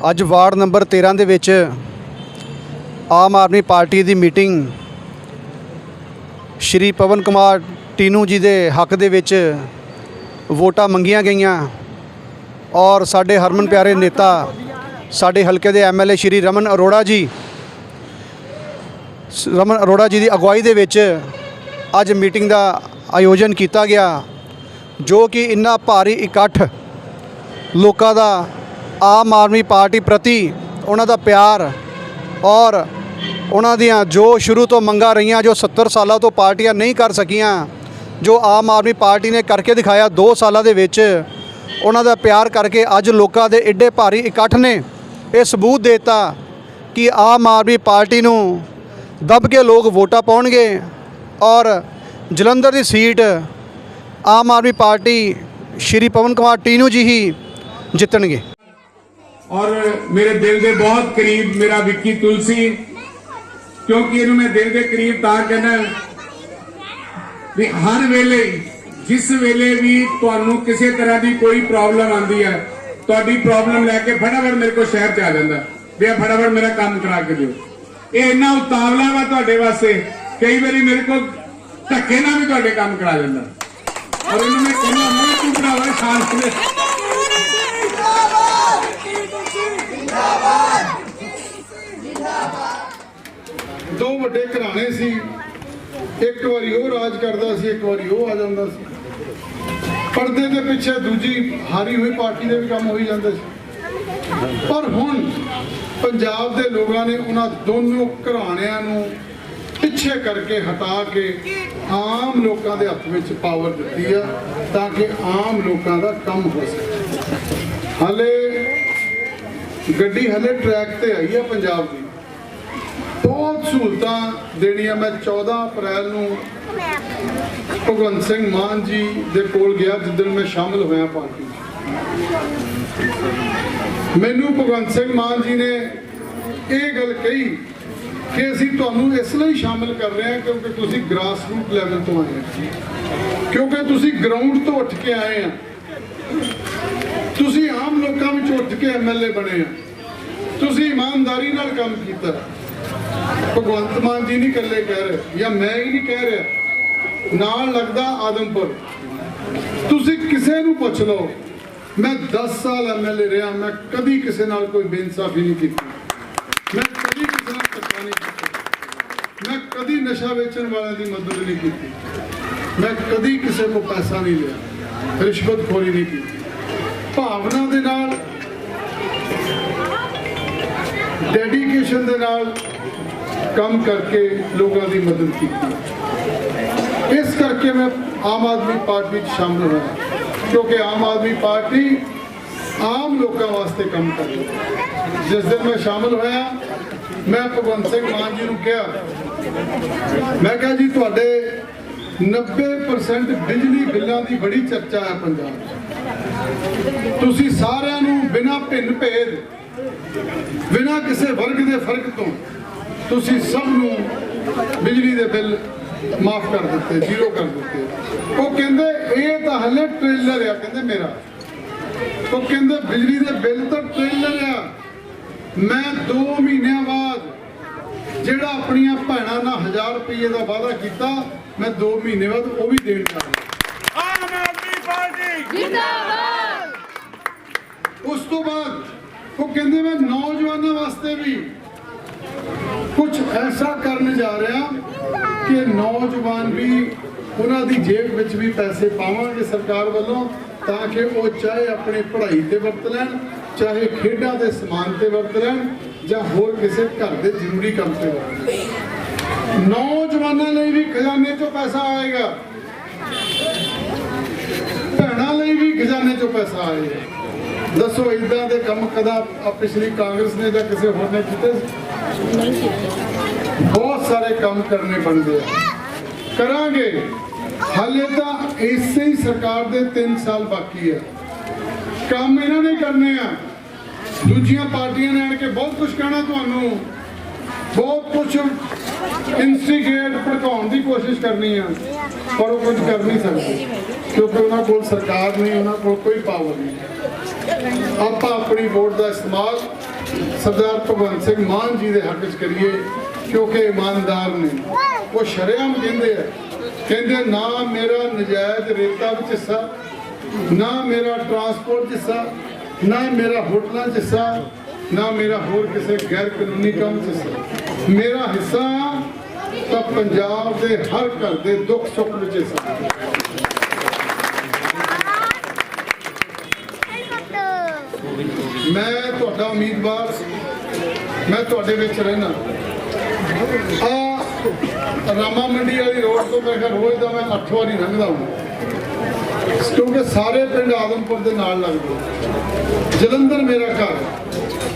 ਅੱਜ ward number 13 ਦੇ ਵਿੱਚ ਆਮ ਆਦਮੀ ਪਾਰਟੀ ਦੀ ਮੀਟਿੰਗ ਸ਼੍ਰੀ ਪਵਨ ਕੁਮਾਰ ਟੀਨੂ ਜੀ ਦੇ ਹੱਕ ਦੇ ਵਿੱਚ ਵੋਟਾਂ ਮੰਗੀਆਂ ਗਈਆਂ ਔਰ ਸਾਡੇ ਹਰਮਨ ਪਿਆਰੇ ਨੇਤਾ, ਸਾਡੇ ਹਲਕੇ ਦੇ ਐਮਐਲਏ ਸ਼੍ਰੀ ਰਮਨ ਅਰੋੜਾ ਜੀ ਰਮਨ ਅਰੋੜਾ ਜੀ ਦੀ ਅਗਵਾਈ ਦੇ ਵਿੱਚ ਅੱਜ ਮੀਟਿੰਗ ਦਾ ਆਯੋਜਨ ਕੀਤਾ ਗਿਆ, ਜੋ ਕਿ ਇੰਨਾ ਭਾਰੀ ਇਕੱਠ ਲੋਕਾਂ ਦਾ ਆਮ ਆਦਮੀ ਪਾਰਟੀ ਪ੍ਰਤੀ ਉਹਨਾਂ ਦਾ ਪਿਆਰ ਔਰ ਉਹਨਾਂ ਦੀਆਂ ਜੋ ਸ਼ੁਰੂ ਤੋਂ ਮੰਗਾਂ ਰਹੀਆਂ, ਜੋ 70 ਸਾਲਾਂ ਤੋਂ ਪਾਰਟੀਆਂ ਨਹੀਂ ਕਰ ਸਕੀਆਂ, ਜੋ ਆਮ ਆਦਮੀ ਪਾਰਟੀ ਨੇ ਕਰਕੇ ਦਿਖਾਇਆ 2 ਸਾਲਾਂ ਦੇ ਵਿੱਚ, ਉਹਨਾਂ ਦਾ ਪਿਆਰ ਕਰਕੇ ਅੱਜ ਲੋਕਾਂ ਦੇ ਏਡੇ ਭਾਰੀ ਇਕੱਠ ਨੇ। ਇਹ ਸਬੂਤ ਦਿੱਤਾ ਕਿ ਆਮ ਆਦਮੀ ਪਾਰਟੀ ਨੂੰ ਦਬ ਕੇ ਲੋਕ ਵੋਟਾਂ ਪਾਉਣਗੇ ਔਰ ਜਲੰਧਰ ਦੀ ਸੀਟ ਆਮ ਆਦਮੀ ਪਾਰਟੀ ਸ਼੍ਰੀ ਪਵਨ ਕੁਮਾਰ ਟੀਨੂ ਜੀ ਹੀ ਜਿੱਤਣਗੇ। ਔਰ ਮੇਰੇ ਦਿਲ ਦੇ ਬਹੁਤ ਕਰੀਬ ਮੇਰਾ ਵਿੱਕੀ ਤੁਲਸੀ, ਕਿਉਂਕਿ ਇਹਨੂੰ ਮੈਂ ਦਿਲ ਦੇ ਕਰੀਬ ਤਾਂ ਕਹਿੰਦਾ ਵੀ ਹਰ ਵੇਲੇ, ਜਿਸ ਵੇਲੇ ਵੀ ਤੁਹਾਨੂੰ ਕਿਸੇ ਤਰ੍ਹਾਂ ਦੀ ਕੋਈ ਪ੍ਰੋਬਲਮ ਆਉਂਦੀ ਹੈ, ਤੁਹਾਡੀ ਪ੍ਰੋਬਲਮ ਲੈ ਕੇ ਫਟਾਫਟ ਮੇਰੇ ਕੋਲ ਸ਼ਹਿਰ ਚ ਆ ਜਾਂਦਾ। ਵੀ ਆ ਫਟਾਫਟ ਮੇਰਾ ਕੰਮ ਕਰਾ ਕੇ ਦਿਓ। ਇਹ ਇੰਨਾ ਉਤਾਵਲਾ ਵਾ ਤੁਹਾਡੇ ਵਾਸਤੇ, ਕਈ ਵਾਰੀ ਮੇਰੇ ਕੋਲ ਧੱਕੇ ਨਾਲ ਵੀ ਤੁਹਾਡੇ ਕੰਮ ਕਰਾ ਦਿੰਦਾ। ਔਰ ਇਹਨੂੰ ਮੈਂ ਕਹਿੰਦਾ ਮੈਂ ਤੂੰ ਭਰਾਵਾ, ਸ਼ਾਂਤ ਦੇ ਦੋ ਵੱਡੇ ਘਰਾਣੇ ਸੀ। ਇੱਕ ਵਾਰੀ ਉਹ ਰਾਜ ਕਰਦਾ ਸੀ, ਇੱਕ ਵਾਰੀ ਉਹ ਆ ਜਾਂਦਾ ਸੀ। ਪਰਦੇ ਦੇ ਪਿੱਛੇ ਦੂਜੀ ਹਾਰੀ ਹੋਈ ਪਾਰਟੀ ਦੇ ਵੀ ਕੰਮ ਹੋਈ ਜਾਂਦੇ ਸੀ। ਪਰ ਹੁਣ ਪੰਜਾਬ ਦੇ ਲੋਕਾਂ ਨੇ ਉਹਨਾਂ ਦੋਨੋਂ ਘਰਾਣਿਆਂ ਨੂੰ ਪਿੱਛੇ ਕਰਕੇ ਹਟਾ ਕੇ ਆਮ ਲੋਕਾਂ ਦੇ ਹੱਥ ਵਿੱਚ ਪਾਵਰ ਦਿੱਤੀ ਆ, ਤਾਂ ਕਿ ਆਮ ਲੋਕਾਂ ਦਾ ਕੰਮ ਹੋ ਸਕੇ। ਹਲੇ ਗੱਡੀ ਹਲੇ ਟਰੈਕ ਤੇ ਆਈ ਆ ਪੰਜਾਬ ਦੀ। ਬਹੁਤ ਸਹੂਲਤਾਂ ਦੇਣੀਆਂ ਮੈਂ 14 ਅਪ੍ਰੈਲ ਨੂੰ ਭਗਵੰਤ ਸਿੰਘ ਮਾਨ ਜੀ ਦੇ ਕੋਲ ਗਿਆ ਜਿੱਦਣ ਮੈਂ ਸ਼ਾਮਲ ਹੋਇਆ ਪਾਰਟੀ ਮੈਨੂੰ ਭਗਵੰਤ ਸਿੰਘ ਮਾਨ ਜੀ ਨੇ ਇਹ ਗੱਲ ਕਹੀ ਕਿ ਅਸੀਂ ਤੁਹਾਨੂੰ ਇਸ ਲਈ ਸ਼ਾਮਲ ਕਰ ਰਹੇ ਹਾਂ ਕਿਉਂਕਿ ਤੁਸੀਂ ਗ੍ਰਾਸ ਰੂਟ ਲੈਵਲ ਤੋਂ ਆਏ ਹੋ। ਕਿਉਂਕਿ ਤੁਸੀਂ ਗਰਾਊਂਡ ਤੋਂ ਉੱਠ ਕੇ ਆਏ ਆ। ਤੁਸੀਂ ਆਮ ਲੋਕਾਂ ਵਿੱਚ ਉੱਠ ਕੇ ਐਮਐਲਏ ਬਣੇ ਆ। ਤੁਸੀਂ ਇਮਾਨਦਾਰੀ ਨਾਲ ਕੰਮ ਕੀਤਾ। ਭਗਵੰਤ ਮਾਨ ਜੀ ਨਹੀਂ ਇਕੱਲੇ ਕਹਿ ਰਹੇ ਜਾਂ ਮੈਂ ਹੀ ਨਹੀਂ ਕਹਿ ਰਿਹਾ। ਨਾਲ ਲੱਗਦਾ ਆਦਮਪੁਰ। ਤੁਸੀਂ ਕਿਸੇ ਨੂੰ ਪੁੱਛ ਲਓ, ਮੈਂ 10 ਸਾਲ ਐਮਐਲਏ ਰਿਹਾ, ਮੈਂ ਕਦੀ ਕਿਸੇ ਨਾਲ ਕੋਈ ਬੇਇਨਸਾਫੀ ਨਹੀਂ ਕੀਤੀ। ਮੈਂ ਕਦੀ ਕਿਸੇ ਨਾਲ ਧੱਕਾ ਨਹੀਂ ਕੀਤਾ। ਮੈਂ ਕਦੀ ਨਸ਼ਾ ਵੇਚਣ ਵਾਲਿਆਂ ਦੀ ਮਦਦ ਨਹੀਂ ਕੀਤੀ। ਮੈਂ ਕਦੀ ਕਿਸੇ ਕੋਲ ਪੈਸਾ ਨਹੀਂ ਲਿਆ ਰਿਸ਼ਵਤਖੋਰੀ ਨਹੀਂ ਕੀਤੀ। ਭਾਵਨਾ ਦੇ ਨਾਲ ਡੈਡੀਕੇਸ਼ਨ ਦੇ ਨਾਲ ਕੰਮ ਕਰਕੇ ਲੋਕਾਂ ਦੀ ਮਦਦ ਕੀਤੀ। ਇਸ ਕਰਕੇ ਮੈਂ ਆਮ ਆਦਮੀ ਪਾਰਟੀ 'ਚ ਸ਼ਾਮਲ ਹੋਇਆ। ਕਿਉਂਕਿ ਆਮ ਆਦਮੀ ਪਾਰਟੀ ਆਮ ਲੋਕਾਂ ਵਾਸਤੇ ਕੰਮ ਕਰ ਰਹੀ ਜਿਸ ਦਿਨ ਮੈਂ ਸ਼ਾਮਲ ਹੋਇਆ, ਮੈਂ ਭਗਵੰਤ ਸਿੰਘ ਮਾਨ ਜੀ ਨੂੰ ਕਿਹਾ, ਮੈਂ ਕਿਹਾ ਜੀ, ਤੁਹਾਡੇ 90% ਬਿਜਲੀ ਬਿੱਲਾਂ ਦੀ ਬੜੀ ਚਰਚਾ ਹੈ ਪੰਜਾਬ 'ਚ। ਤੁਸੀਂ ਸਾਰਿਆਂ ਨੂੰ ਬਿਨਾਂ ਭਿੰਨ ਭੇਦ ਬਿਨਾਂ ਕਿਸੇ ਵਰਗ ਦੇ ਫ਼ਰਕ ਤੋਂ ਤੁਸੀਂ ਸਭ ਨੂੰ ਬਿਜਲੀ ਦੇ ਬਿੱਲ ਮਾਫ ਕਰ ਦਿੱਤੇ ਜ਼ੀਰੋ ਕਰ ਦਿੱਤੇ। ਉਹ ਕਹਿੰਦੇ ਇਹ ਤਾਂ ਹਲੇ ਟ੍ਰੇਲਰ ਆ ਕਹਿੰਦੇ ਮੇਰਾ। ਉਹ ਕਹਿੰਦੇ ਬਿਜਲੀ ਦੇ ਬਿੱਲ ਤਾਂ ਟ੍ਰੇਲਰ ਆ। ਮੈਂ 2 ਮਹੀਨਿਆਂ ਬਾਅਦ ਜਿਹੜਾ ਆਪਣੀਆਂ ਭੈਣਾਂ ਨਾਲ 1000 ਰੁਪਏ ਦਾ ਵਾਅਦਾ ਕੀਤਾ ਮੈਂ 2 ਮਹੀਨੇ ਬਾਅਦ ਉਹ ਵੀ ਦੇਣ ਜਾ ਰਿਹਾ। ਆਮ ਆਦਮੀ ਪਾਰਟੀ! ਜਿੰਦਾਬਾਦ! ਉਸ ਤੋਂ ਬਾਅਦ ਉਹ ਕਹਿੰਦੇ ਮੈਂ ਨੌਜਵਾਨਾਂ ਵਾਸਤੇ ਵੀ ਕੁਝ ਐਸਾ ਕਰਨ ਜਾ ਰਿਹਾ ਕਿ ਨੌਜਵਾਨ ਵੀ ਉਹਨਾਂ ਦੀ ਜੇਬ ਵਿੱਚ ਵੀ ਪੈਸੇ ਪਾਵਾਂਗੇ ਸਰਕਾਰ ਵੱਲੋਂ ਤਾਂ ਕਿ ਉਹ ਚਾਹੇ ਆਪਣੀ ਪੜ੍ਹਾਈ ਤੇ ਵਰਤ ਲੈਣ, ਚਾਹੇ ਖੇਡਾਂ ਦੇ ਸਮਾਨ ਤੇ ਵਰਤ ਲੈਣ ਜਾਂ ਹੋਰ ਕਿਸੇ ਘਰ ਦੇ ਜ਼ਰੂਰੀ ਕੰਮ ਤੇ ਵਰਤ ਨੌਜਵਾਨਾਂ ਲਈ ਵੀ ਖਜ਼ਾਨੇ 'ਚੋਂ ਪੈਸਾ ਆਏਗਾ। ਭੈਣਾਂ ਲਈ ਵੀ ਖਜ਼ਾਨੇ 'ਚੋਂ ਪੈਸਾ ਆਏਗਾ। ਦੱਸੋ ਇਦਾਂ ਦੇ ਕੰਮ ਕਦਾ ਪਿਛਲੀ ਕਾਂਗਰਸ ਨੇ ਜਾਂ ਕਿਸੇ ਹੋਰ ਨੇ ਕੀਤੇ? ਬਹੁਤ ਸਾਰੇ ਕੰਮ ਕਰਨੇ ਬਣਦੇ ਆ। ਕਰਾਂਗੇ। ਹਾਲੇ ਤਾਂ ਇਸੇ ਹੀ ਸਰਕਾਰ ਦੇ 3 ਸਾਲ ਬਾਕੀ ਆ। ਕੰਮ ਇਹਨਾਂ ਨੇ ਕਰਨੇ ਆ। ਦੂਜੀਆਂ ਪਾਰਟੀਆਂ ਨੇ ਆਣ ਕੇ ਬਹੁਤ ਕੁਝ ਕਹਿਣਾ ਤੁਹਾਨੂੰ। ਬਹੁਤ ਕੁਝ ਇਨਸਟੀਗੇਟ ਭੜਕਾਉਣ ਦੀ ਕੋਸ਼ਿਸ਼ ਕਰਨੀ ਆ। ਪਰ ਉਹ ਕੁਝ ਕਰ ਨਹੀਂ ਸਕਦੇ। ਕਿਉਂਕਿ ਉਹਨਾਂ ਕੋਲ ਸਰਕਾਰ ਨਹੀਂ, ਉਹਨਾਂ ਕੋਲ ਕੋਈ ਪਾਵਰ ਨਹੀਂ। ਆਪਾਂ ਆਪਣੀ ਵੋਟ ਦਾ ਇਸਤੇਮਾਲ ਸਰਦਾਰ ਭਗਵੰਤ ਸਿੰਘ ਮਾਨ ਜੀ ਦੇ ਹੱਕ 'ਚ ਕਰੀਏ, ਕਿਉਂਕਿ ਇਮਾਨਦਾਰ ਨੇ। ਉਹ ਸ਼ਰੇਆਮ ਕਹਿੰਦੇ ਆ, ਕਹਿੰਦੇ ਨਾ ਮੇਰਾ ਨਜਾਇਜ਼ ਰੇਤਾ ਵਿੱਚ ਹਿੱਸਾ, ਨਾ ਮੇਰਾ ਟਰਾਂਸਪੋਰਟ 'ਚ ਹਿੱਸਾ, ਨਾ ਮੇਰਾ ਹੋਟਲਾਂ 'ਚ ਹਿੱਸਾ, ਨਾ ਮੇਰਾ ਹੋਰ ਕਿਸੇ ਗੈਰ ਕਾਨੂੰਨੀ ਕੰਮ 'ਚ ਹਿੱਸਾ। ਮੇਰਾ ਹਿੱਸਾ ਤਾਂ ਪੰਜਾਬ ਦੇ ਹਰ ਘਰ ਦੇ ਦੁੱਖ ਸੁੱਖ ਵਿੱਚ ਹਿੱਸਾ ਮੈਂ ਤੁਹਾਡਾ ਉਮੀਦਵਾਰ ਮੈਂ ਤੁਹਾਡੇ ਵਿੱਚ ਰਹਿਣਾ। ਆ ਰਾਮਾ ਮੰਡੀ ਵਾਲੀ ਰੋਡ ਤੋਂ ਮੈਂ ਕਿਹਾ ਰੋਜ਼ ਦਾ ਮੈਂ 8 ਵਾਰੀ ਲੰਘਦਾ ਹਾਂ। ਕਿਉਂਕਿ ਸਾਰੇ ਪਿੰਡ ਆਦਮਪੁਰ ਦੇ ਨਾਲ ਲੱਗਦੇ ਜਲੰਧਰ ਮੇਰਾ ਘਰ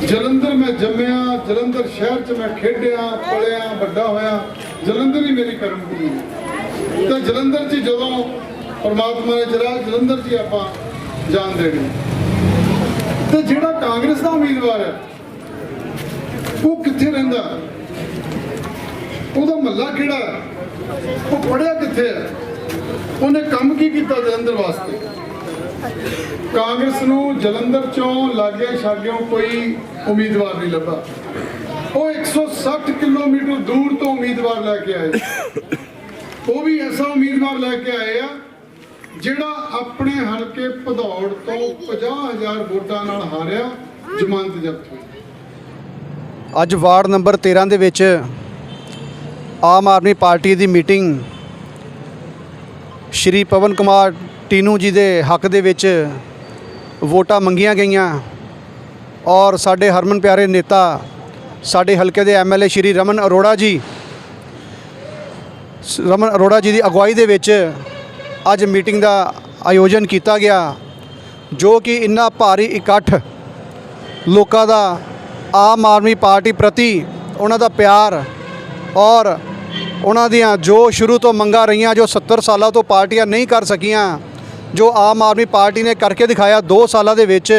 ਜਲੰਧਰ ਮੈਂ ਜੰਮਿਆ, ਜਲੰਧਰ ਸ਼ਹਿਰ 'ਚ ਮੈਂ ਖੇਡਿਆ ਪਲਿਆ ਵੱਡਾ ਹੋਇਆ। ਜਲੰਧਰ ਹੀ ਮੇਰੀ ਕਰਮ ਭੂਮੀ ਹੈ। ਤਾਂ ਜਲੰਧਰ 'ਚ ਜਦੋਂ ਪਰਮਾਤਮਾ ਨੇ ਚਲਾ ਜਲੰਧਰ 'ਚ ਹੀ ਆਪਾਂ ਜਾਣ ਦੇਣੀ। ਤੇ ਜਿਹੜਾ ਕਾਂਗਰਸ ਦਾ ਉਮੀਦਵਾਰ ਹੈ ਉਹ ਕਿੱਥੇ ਰਹਿੰਦਾ? ਉਹਦਾ ਮਹੱਲਾ ਕਿਹੜਾ? ਉਹ ਪੜਿਆ ਕਿੱਥੇ ਹੈ? ਉਹਨੇ ਕੰਮ ਕੀ ਕੀਤਾ ਜਲੰਧਰ ਵਾਸਤੇ? ਕਾਂਗਰਸ ਨੂੰ ਜਲੰਧਰ ਚੋਂ ਲਾਗੇ ਛਾਗਿਓਂ ਕੋਈ ਉਮੀਦਵਾਰ ਨਹੀਂ ਲੱਭਾ। ਉਹ 160 ਕਿਲੋਮੀਟਰ ਦੂਰ ਤੋਂ ਉਮੀਦਵਾਰ ਲੈ ਕੇ ਆਏ। ਉਹ ਵੀ ਐਸਾ ਉਮੀਦਵਾਰ ਲੈ ਕੇ ਆਏ ਆ ਜਿਹੜਾ ਆਪਣੇ ਹਲਕੇ ਭਦੌੜ ਤੋਂ 50000 ਵੋਟਾਂ ਨਾਲ ਹਾਰਿਆ ਜ਼ਮਾਨਤ ਜ਼ਬਤ ਹੋਈ। ਅੱਜ ਵਾਰਡ ਨੰਬਰ 13 ਦੇ ਵਿੱਚ ਆਮ ਆਦਮੀ ਪਾਰਟੀ ਦੀ ਮੀਟਿੰਗ ਸ਼੍ਰੀ ਪਵਨ ਕੁਮਾਰ ਟੀਨੂ ਜੀ ਦੇ ਹੱਕ ਦੇ ਵਿੱਚ ਵੋਟਾਂ ਮੰਗੀਆਂ ਗਈਆਂ ਔਰ ਸਾਡੇ ਹਰਮਨ ਪਿਆਰੇ ਨੇਤਾ, ਸਾਡੇ ਹਲਕੇ ਦੇ ਐਮਐਲਏ ਸ਼੍ਰੀ ਰਮਨ ਅਰੋੜਾ ਜੀ ਰਮਨ ਅਰੋੜਾ ਜੀ ਦੀ ਅਗਵਾਈ ਦੇ ਵਿੱਚ ਅੱਜ ਮੀਟਿੰਗ ਦਾ ਆਯੋਜਨ ਕੀਤਾ ਗਿਆ, ਜੋ ਕਿ ਇੰਨਾ ਭਾਰੀ ਇਕੱਠ ਲੋਕਾਂ ਦਾ ਆਮ ਆਦਮੀ ਪਾਰਟੀ ਪ੍ਰਤੀ ਉਹਨਾਂ ਦਾ ਪਿਆਰ ਔਰ ਉਹਨਾਂ ਦੀਆਂ ਜੋ ਸ਼ੁਰੂ ਤੋਂ ਮੰਗਾਂ ਰਹੀਆਂ, ਜੋ 70 ਸਾਲਾਂ ਤੋਂ ਪਾਰਟੀਆਂ ਨਹੀਂ ਕਰ ਸਕੀਆਂ, ਜੋ ਆਮ ਆਦਮੀ ਪਾਰਟੀ ਨੇ ਕਰਕੇ ਦਿਖਾਇਆ 2 ਸਾਲਾਂ ਦੇ ਵਿੱਚ,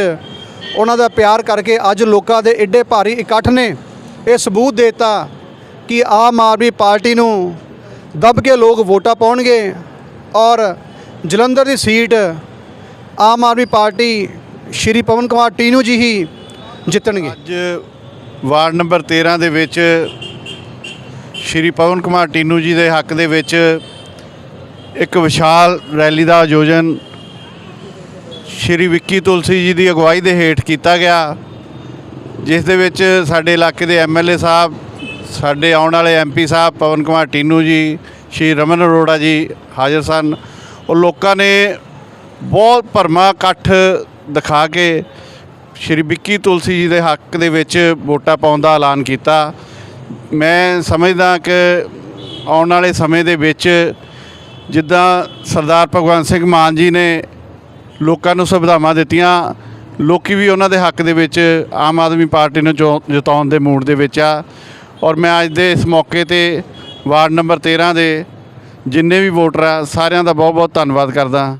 ਉਹਨਾਂ ਦਾ ਪਿਆਰ ਕਰਕੇ ਅੱਜ ਲੋਕਾਂ ਦੇ ਏਡੇ ਭਾਰੀ ਇਕੱਠ ਨੇ। ਇਹ ਸਬੂਤ ਦੇਤਾ ਕਿ ਆਮ ਆਦਮੀ ਪਾਰਟੀ ਨੂੰ ਦਬ ਕੇ ਲੋਕ ਵੋਟਾਂ ਪਾਉਣਗੇ ਔਰ ਜਲੰਧਰ ਦੀ ਸੀਟ ਆਮ ਆਦਮੀ ਪਾਰਟੀ ਸ਼੍ਰੀ ਪਵਨ ਕੁਮਾਰ ਟੀਨੂ ਜੀ ਹੀ ਜਿੱਤਣਗੇ? ਅੱਜ ਵਾਰਡ ਨੰਬਰ 13 ਦੇ ਵਿੱਚ ਸ਼੍ਰੀ ਪਵਨ ਕੁਮਾਰ ਟੀਨੂ ਜੀ ਦੇ ਹੱਕ ਦੇ ਵਿੱਚ ਇੱਕ ਵਿਸ਼ਾਲ ਰੈਲੀ ਦਾ ਆਯੋਜਨ ਸ਼੍ਰੀ ਵਿੱਕੀ ਤੁਲਸੀ ਜੀ ਦੀ ਅਗਵਾਈ ਦੇ ਹੇਠ ਕੀਤਾ ਗਿਆ, ਜਿਸ ਦੇ ਵਿੱਚ ਸਾਡੇ ਇਲਾਕੇ ਦੇ ਐਮਐਲਏ ਸਾਹਿਬ, ਸਾਡੇ ਆਉਣ ਵਾਲੇ ਐਮਪੀ ਸਾਹਿਬ ਪਵਨ ਕੁਮਾਰ ਟੀਨੂ ਜੀ, ਸ਼੍ਰੀ ਰਮਨ ਅਰੋੜਾ ਜੀ ਹਾਜ਼ਰ ਸਨ। ਉਹ ਲੋਕਾਂ ਨੇ ਬਹੁਤ ਭਰਮਾ ਇਕੱਠ ਦਿਖਾ ਕੇ ਸ਼੍ਰੀ ਵਿੱਕੀ ਤੁਲਸੀ ਜੀ ਦੇ ਹੱਕ ਦੇ ਵਿੱਚ ਵੋਟਾਂ ਪਾਉਣ ਦਾ ਐਲਾਨ ਕੀਤਾ। ਮੈਂ ਸਮਝਦਾ ਕਿ ਆਉਣ ਵਾਲੇ ਸਮੇਂ ਦੇ ਵਿੱਚ ਜਿੱਦਾਂ ਸਰਦਾਰ ਭਗਵੰਤ ਸਿੰਘ ਮਾਨ ਜੀ ਨੇ ਲੋਕਾਂ ਨੂੰ ਸੁਵਿਧਾਵਾਂ ਦਿੱਤੀਆਂ, ਲੋਕੀ ਵੀ ਉਹਨਾਂ ਦੇ ਹੱਕ ਦੇ ਵਿੱਚ ਆਮ ਆਦਮੀ ਪਾਰਟੀ ਨੂੰ ਚੋ- ਜਿਤਾਉਣ ਦੇ ਮੂਡ ਦੇ ਵਿੱਚ ਆ। ਔਰ ਮੈਂ ਅੱਜ ਦੇ ਇਸ ਮੌਕੇ ਤੇ ਵਾਰਡ ਨੰਬਰ 13 ਦੇ ਜਿੰਨੇ ਵੀ ਵੋਟਰ ਆ, ਸਾਰਿਆਂ ਦਾ ਬਹੁਤ ਬਹੁਤ ਧੰਨਵਾਦ ਕਰਦਾ।